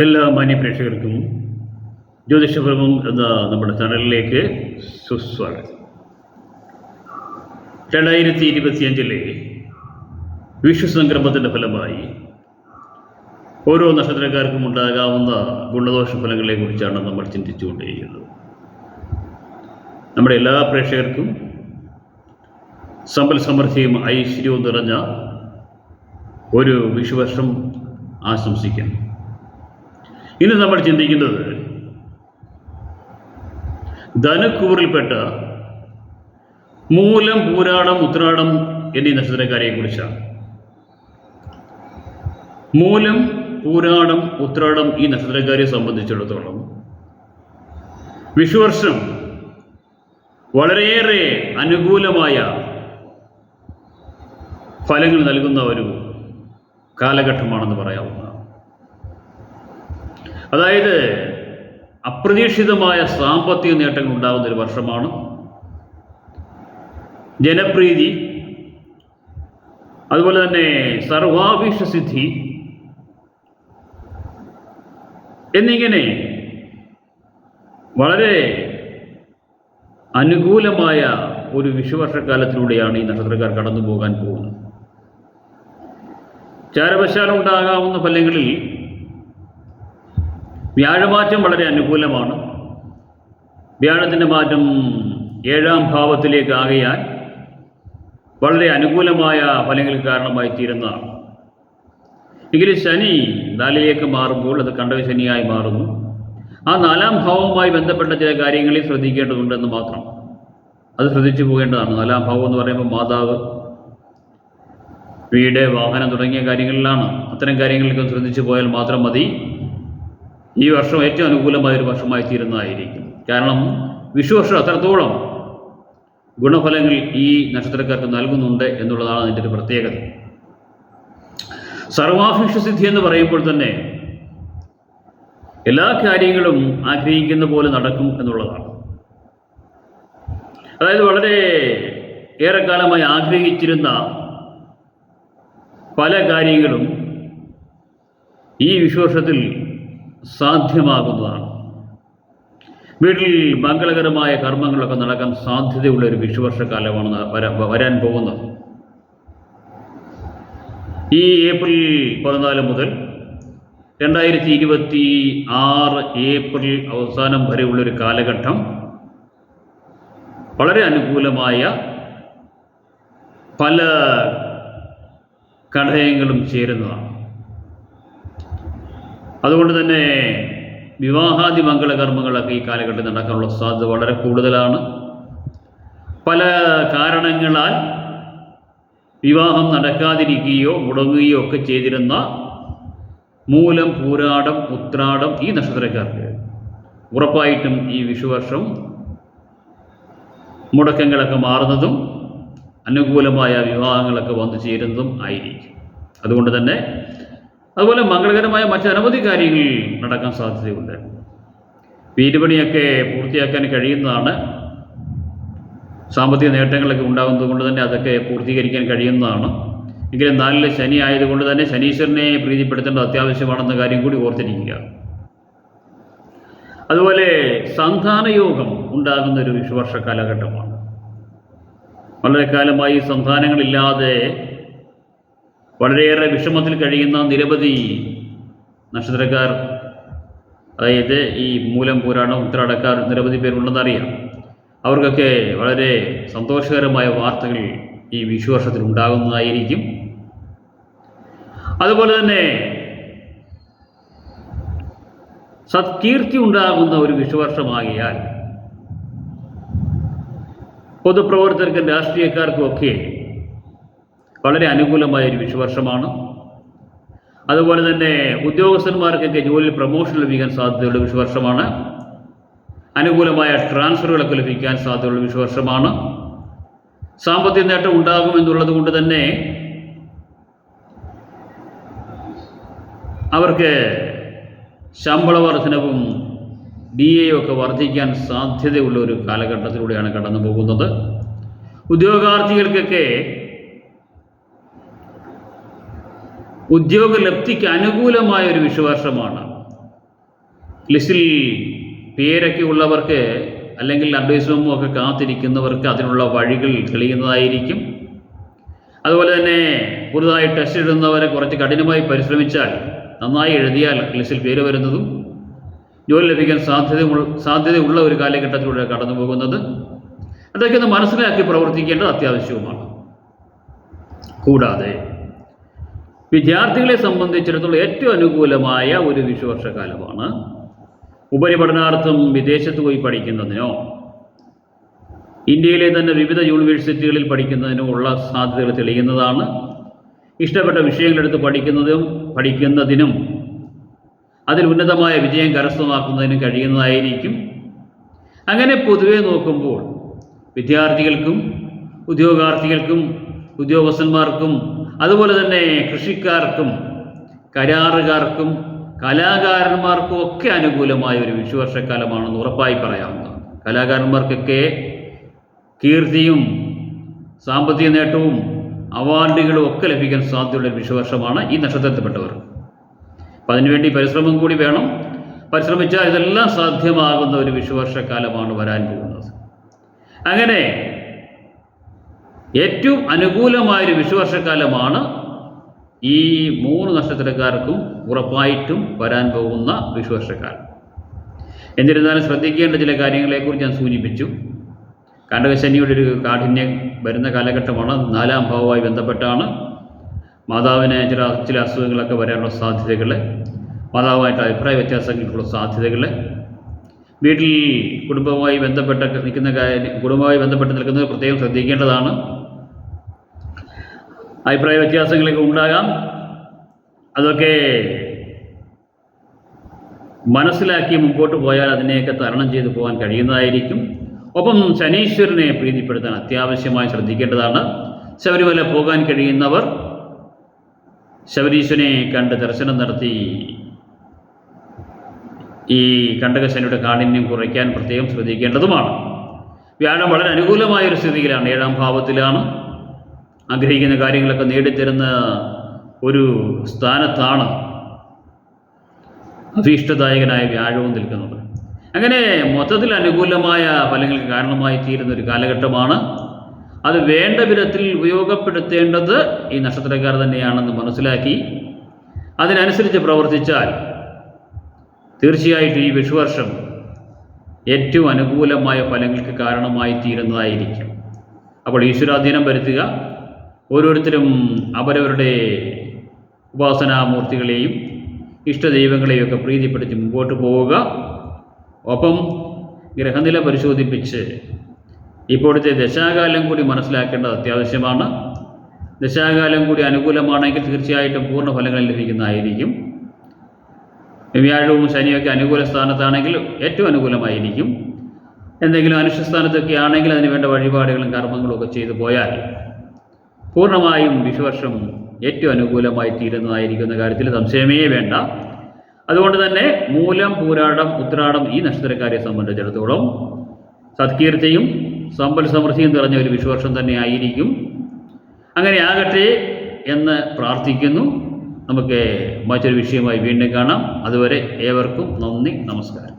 എല്ലാ മാന്യ പ്രേക്ഷകർക്കും ജ്യോതിഷപ്രഭം എന്ന നമ്മുടെ ചാനലിലേക്ക് സുസ്വാഗതം. രണ്ടായിരത്തി ഇരുപത്തിയഞ്ചിലെ വിശ്വസംക്രമത്തിന്റെ ഫലമായി ഓരോ നക്ഷത്രക്കാർക്കും ഉണ്ടാകാവുന്ന ഗുണദോഷ ഫലങ്ങളെ കുറിച്ചാണ് നമ്മൾ ചിന്തിച്ചുകൊണ്ടിരിക്കുന്നത് നമ്മുടെ എല്ലാ പ്രേക്ഷകർക്കും സമ്പൽ സമൃദ്ധിയും ഐശ്വര്യവും നിറഞ്ഞ ഒരു വിഷുവർഷം ആശംസിക്കുന്നു. ഇന്ന് നമ്മൾ ചിന്തിക്കുന്നത് ധനക്കൂറിൽപ്പെട്ട മൂലം പൂരാടം ഉത്രാടം എന്നീ നക്ഷത്രക്കാരെ കുറിച്ചാണ് മൂലം പൂരാടം ഉത്രാടം ഈ നക്ഷത്രക്കാരെ സംബന്ധിച്ചിടത്തോളം വിഷുവർഷം വളരെയേറെ അനുകൂലമായ ഫലങ്ങൾ നൽകുന്ന ഒരു കാലഘട്ടമാണെന്ന് പറയാവുന്നതാണ്. അതായത് അപ്രതീക്ഷിതമായ സാമ്പത്തിക നേട്ടങ്ങൾ ഉണ്ടാകുന്ന ഒരു വർഷമാണ് ജനപ്രീതി അതുപോലെ തന്നെ സർവാഭീഷ സിദ്ധി എന്നിങ്ങനെ വളരെ അനുകൂലമായ ഒരു വിഷുവർഷക്കാലത്തിലൂടെയാണ് ഈ നക്ഷത്രക്കാർ കടന്നു പോകാൻ പോകുന്നത് ചാരവശാലുണ്ടാകാവുന്ന ഫലങ്ങളിൽ വ്യാഴമാറ്റം വളരെ അനുകൂലമാണ്. വ്യാഴത്തിന്റെ മാറ്റം ഏഴാം ഭാവത്തിലേക്ക് ആകയാൽ വളരെ അനുകൂലമായ ഫലങ്ങൾക്ക് കാരണമായി തീരുന്നതാണ്. എങ്കിലും ശനി നാലിലേക്ക് മാറുമ്പോൾ അത് കണ്ടവ ശനിയായി മാറുന്നു. ആ നാലാം ഭാവവുമായി ബന്ധപ്പെട്ട ചില കാര്യങ്ങളിൽ ശ്രദ്ധിക്കേണ്ടതുണ്ടെന്ന് മാത്രം. അത് ശ്രദ്ധിച്ചു പോകേണ്ടതാണ്. നാലാം ഭാവം എന്ന് പറയുമ്പോൾ മാതാവ് വീട് വാഹനം തുടങ്ങിയ കാര്യങ്ങളിലാണ്. അത്തരം കാര്യങ്ങളിലൊക്കെ ശ്രദ്ധിച്ചു പോയാൽ മാത്രം മതി. ഈ വർഷം ഏറ്റവും അനുകൂലമായ ഒരു വർഷമായി തീരുന്നതായിരിക്കും. കാരണം വിഷുവർഷം അത്രത്തോളം ഗുണഫലങ്ങൾ ഈ നക്ഷത്രക്കാർക്ക് നൽകുന്നുണ്ട് എന്നുള്ളതാണ് അതിന്റെ ഒരു പ്രത്യേകത. സർവാഭിഷ്ടസിദ്ധി എന്ന് പറയുമ്പോൾ തന്നെ എല്ലാ കാര്യങ്ങളും ആഗ്രഹിക്കുന്ന പോലെ നടക്കും എന്നുള്ളതാണ്. അതായത് വളരെ ഏറെക്കാലമായി ആഗ്രഹിച്ചിരുന്ന പല കാര്യങ്ങളും ഈ വിശ്വർഷത്തിൽ സാധ്യമാകുന്നതാണ്. വീട്ടിൽ മംഗളകരമായ കർമ്മങ്ങളൊക്കെ നടക്കാൻ സാധ്യതയുള്ള ഒരു വിഷുവർഷക്കാലമാണ് കാലമാണ് വരാൻ പോകുന്നത്. ഈ ഏപ്രിൽ പതിനാല് മുതൽ രണ്ടായിരത്തി ഇരുപത്തി ആറ് ഏപ്രിൽ അവസാനം വരെയുള്ളൊരു കാലഘട്ടം വളരെ അനുകൂലമായ പല ഘടകങ്ങളും ചേരുന്നതാണ്. അതുകൊണ്ട് തന്നെ വിവാഹാദി മംഗളകർമ്മങ്ങളൊക്കെ ഈ കാലഘട്ടത്തിൽ നടക്കാനുള്ള സാധ്യത വളരെ കൂടുതലാണ്. പല കാരണങ്ങളാൽ വിവാഹം നടക്കാതിരിക്കുകയോ മുടങ്ങുകയോ ഒക്കെ ചെയ്തിരുന്ന മൂലം പൂരാടം ഉത്രാടം ഈ നക്ഷത്രക്കാർക്ക് ഉറപ്പായിട്ടും ഈ വിഷുവർഷം മുടക്കങ്ങളൊക്കെ മാറുന്നതും അനുകൂലമായ വിവാഹങ്ങളൊക്കെ വന്നു ചേരുന്നതും ആയിരിക്കും. അതുകൊണ്ട് തന്നെ അതുപോലെ മംഗളകരമായ മറ്റനവധി കാര്യങ്ങൾ നടക്കാൻ സാധ്യതയുണ്ട്. വീടുപണിയൊക്കെ പൂർത്തിയാക്കാൻ കഴിയുന്നതാണ്. സാമ്പത്തിക നേട്ടങ്ങളൊക്കെ ഉണ്ടാകുന്നത് കൊണ്ട് തന്നെ അതൊക്കെ പൂർത്തീകരിക്കാൻ കഴിയുന്നതാണ്. എങ്കിലും നാലിലെ ശനി ആയതുകൊണ്ട് തന്നെ ശനീശ്വരനെ പ്രീതിപ്പെടുത്തേണ്ടത് അത്യാവശ്യമാണെന്ന കാര്യം കൂടി ഓർത്തിരിക്കുക. അതുപോലെ സന്താനയോഗം ഉണ്ടാകുന്ന ഒരു വിഷുവർഷ കാലഘട്ടമാണ്. വളരെ കാലമായി സന്താനങ്ങളില്ലാതെ വളരെയേറെ വിഷമത്തിൽ കഴിയുന്ന നിരവധി നക്ഷത്രക്കാർ അതായത് ഈ മൂലം പുരാണം ഉത്തരാടക്കാർ നിരവധി പേരുണ്ടെന്നറിയാം അവർക്കൊക്കെ വളരെ സന്തോഷകരമായ വാർത്തകൾ ഈ വിഷുവർഷത്തിൽ ഉണ്ടാകുന്നതായിരിക്കും. അതുപോലെ തന്നെ സത്കീർത്തി ഉണ്ടാകുന്ന ഒരു വിഷുവർഷമാകിയാൽ പൊതുപ്രവർത്തകർക്കും രാഷ്ട്രീയക്കാർക്കും ഒക്കെ വളരെ അനുകൂലമായ ഒരു വിഷുവർഷമാണ്. അതുപോലെ തന്നെ ഉദ്യോഗസ്ഥന്മാർക്കൊക്കെ ജോലിയിൽ പ്രൊമോഷൻ ലഭിക്കാൻ സാധ്യതയുള്ള വിഷുവർഷമാണ്. അനുകൂലമായ ട്രാൻസ്ഫറുകളൊക്കെ ലഭിക്കാൻ സാധ്യതയുള്ള വിഷുവർഷമാണ്. സാമ്പത്തിക നേട്ടം ഉണ്ടാകുമെന്നുള്ളത് കൊണ്ട് തന്നെ അവർക്ക് ശമ്പള വർധനവും ഡി എ ഒക്കെ വർദ്ധിക്കാൻ സാധ്യതയുള്ള ഒരു കാലഘട്ടത്തിലൂടെയാണ് കടന്നു പോകുന്നത് ഉദ്യോഗാർത്ഥികൾക്കൊക്കെ ഉദ്യോഗലബ്ധിക്ക് അനുകൂലമായ ഒരു വിശ്വാസമാണ് ലിസ്റ്റിൽ പേരൊക്കെ ഉള്ളവർക്ക് അല്ലെങ്കിൽ അഡ്വൈസും ഒക്കെ കാത്തിരിക്കുന്നവർക്ക് അതിനുള്ള വഴികൾ തെളിയുന്നതായിരിക്കും. അതുപോലെ തന്നെ പുതുതായി ടെസ്റ്റ് എഴുതുന്നവരെ കുറച്ച് കഠിനമായി പരിശ്രമിച്ചാൽ നന്നായി എഴുതിയാൽ ലിസ്റ്റിൽ പേര് വരുന്നതും ജോലി ലഭിക്കാൻ സാധ്യത സാധ്യതയുള്ള ഒരു കാലഘട്ടത്തിലൂടെ കടന്നു പോകുന്നത്. അതൊക്കെ ഒന്ന് മനസ്സിലാക്കി പ്രവർത്തിക്കേണ്ടത് അത്യാവശ്യവുമാണ്. കൂടാതെ വിദ്യാർത്ഥികളെ സംബന്ധിച്ചിടത്തോളം ഏറ്റവും അനുകൂലമായ ഒരു വിഷുവർഷക്കാലമാണ്. ഉപരിപഠനാർത്ഥം വിദേശത്ത് പോയി പഠിക്കുന്നതിനോ ഇന്ത്യയിലെ തന്നെ വിവിധ യൂണിവേഴ്സിറ്റികളിൽ പഠിക്കുന്നതിനോ ഉള്ള സാധ്യതകൾ തെളിയുന്നതാണ്. ഇഷ്ടപ്പെട്ട വിഷയങ്ങളെടുത്ത് പഠിക്കുന്നതും പഠിക്കുന്നതിനും അതിൽ ഉന്നതമായ വിജയം കരസ്ഥമാക്കുന്നതിനും കഴിയുന്നതായിരിക്കും. അങ്ങനെ പൊതുവെ നോക്കുമ്പോൾ വിദ്യാർത്ഥികൾക്കും ഉദ്യോഗാർത്ഥികൾക്കും ഉദ്യോഗസ്ഥന്മാർക്കും അതുപോലെ തന്നെ കൃഷിക്കാർക്കും കരാറുകാർക്കും കലാകാരന്മാർക്കും ഒക്കെ അനുകൂലമായ ഒരു വിഷുവർഷക്കാലമാണെന്ന് ഉറപ്പായി പറയാവുന്നതാണ്. കലാകാരന്മാർക്കൊക്കെ കീർത്തിയും സാമ്പത്തിക നേട്ടവും അവാർഡുകളും ഒക്കെ ലഭിക്കാൻ സാധ്യതയുള്ള ഒരു വിഷുവർഷമാണ് ഈ നക്ഷത്രത്തിൽപ്പെട്ടവർ അപ്പം അതിനുവേണ്ടി പരിശ്രമം കൂടി വേണം. പരിശ്രമിച്ചാൽ ഇതെല്ലാം സാധ്യമാകുന്ന ഒരു വിഷുവർഷക്കാലമാണ് വരാൻ പോകുന്നത്. അങ്ങനെ ഏറ്റവും അനുകൂലമായൊരു വിഷുവർഷക്കാലമാണ് ഈ മൂന്ന് നക്ഷത്രക്കാർക്കും ഉറപ്പായിട്ടും വരാൻ പോകുന്ന വിഷുവർഷക്കാലം. എന്നിരുന്നാലും ശ്രദ്ധിക്കേണ്ട ചില കാര്യങ്ങളെക്കുറിച്ച് ഞാൻ സൂചിപ്പിച്ചു. കാണ്ടകശനിയുടെ ഒരു കാഠിന്യം വരുന്ന കാലഘട്ടമാണ്. നാലാം ഭാവവുമായി ബന്ധപ്പെട്ടാണ്. മാതാവിന് ചില ചില അസുഖങ്ങളൊക്കെ വരാനുള്ള സാധ്യതകൾ മാതാവുമായിട്ട് അഭിപ്രായ വ്യത്യാസങ്ങൾക്കുള്ള സാധ്യതകൾ വീട്ടിൽ കുടുംബവുമായി ബന്ധപ്പെട്ട നിൽക്കുന്ന കാര്യം കുടുംബവുമായി ബന്ധപ്പെട്ട് നിൽക്കുന്നത് പ്രത്യേകം ശ്രദ്ധിക്കേണ്ടതാണ്. അഭിപ്രായ വ്യത്യാസങ്ങളൊക്കെ ഉണ്ടാകാം. അതൊക്കെ മനസ്സിലാക്കി മുമ്പോട്ട് പോയാൽ അതിനെയൊക്കെ തരണം ചെയ്തു പോകാൻ കഴിയുന്നതായിരിക്കും. ഒപ്പം ശനീശ്വരനെ പ്രീതിപ്പെടുത്താൻ അത്യാവശ്യമായി ശ്രദ്ധിക്കേണ്ടതാണ്. ശബരിമല പോകാൻ കഴിയുന്നവർ ശബരീശ്വരനെ കണ്ട് ദർശനം നടത്തി ഈ കണ്ടകശനിയുടെ കാഠിന്യം കുറയ്ക്കാൻ പ്രത്യേകം ശ്രദ്ധിക്കേണ്ടതുമാണ്. വ്യാഴം വളരെ അനുകൂലമായ ഒരു സ്ഥിതിയിലാണ്. ഏഴാം ഭാവത്തിലാണ്. ആഗ്രഹിക്കുന്ന കാര്യങ്ങളൊക്കെ നേടിത്തരുന്ന ഒരു സ്ഥാനത്താണ് അഭീഷ്ടദായകനായ വ്യാഴവും നിൽക്കുന്നത്. അങ്ങനെ മൊത്തത്തിൽ അനുകൂലമായ ഫലങ്ങൾക്ക് കാരണമായി തീരുന്ന ഒരു കാലഘട്ടമാണ്. അത് വേണ്ട വിധത്തിൽ ഉപയോഗപ്പെടുത്തേണ്ടത് ഈ നക്ഷത്രക്കാർ തന്നെയാണെന്ന് മനസ്സിലാക്കി. അതിനനുസരിച്ച് പ്രവർത്തിച്ചാൽ തീർച്ചയായിട്ടും ഈ വിഷുവർഷം ഏറ്റവും അനുകൂലമായ ഫലങ്ങൾക്ക് കാരണമായി തീരുന്നതായിരിക്കും. അപ്പോൾ ഈശ്വരാധീനം വരുത്തുക ഓരോരുത്തരും അവരവരുടെ ഉപാസനാമൂർത്തികളെയും ഇഷ്ടദൈവങ്ങളെയും ഒക്കെ പ്രീതിപ്പെടുത്തി മുമ്പോട്ട് പോവുക. ഒപ്പം ഗ്രഹനില പരിശോധിപ്പിച്ച് ഇപ്പോഴത്തെ ദശാകാലം കൂടി മനസ്സിലാക്കേണ്ടത് അത്യാവശ്യമാണ്. ദശാകാലം കൂടി അനുകൂലമാണെങ്കിൽ തീർച്ചയായിട്ടും പൂർണ ഫലങ്ങൾ ലഭിക്കുന്നതായിരിക്കും. വ്യാഴവും ശനിയൊക്കെ അനുകൂല സ്ഥാനത്താണെങ്കിൽ ഏറ്റവും അനുകൂലമായിരിക്കും. എന്തെങ്കിലും അനുഷ്ഠസ്ഥാനത്തൊക്കെ ആണെങ്കിൽ അതിന് വേണ്ട വഴിപാടുകളും കർമ്മങ്ങളും ഒക്കെ ചെയ്തു പോയാൽ പൂർണമായും വിഷുവർഷം ഏറ്റവും അനുകൂലമായി തീരുന്നതായിരിക്കുന്ന കാര്യത്തിൽ സംശയമേ വേണ്ട. അതുകൊണ്ട് തന്നെ മൂലം പൂരാടം ഉത്രാടം ഈ നക്ഷത്രക്കാരെ സംബന്ധിച്ചിടത്തോളം സത്കീർത്തിയും സമ്പൽ സമൃദ്ധിയും നിറഞ്ഞ ഒരു വിഷുവർഷം തന്നെ ആയിരിക്കും. അങ്ങനെ ആകട്ടെ എന്ന് പ്രാർത്ഥിക്കുന്നു. നമുക്ക് മറ്റൊരു വിഷയമായി വീണ്ടും കാണാം. അതുവരെ ഏവർക്കും നന്ദി നമസ്കാരം.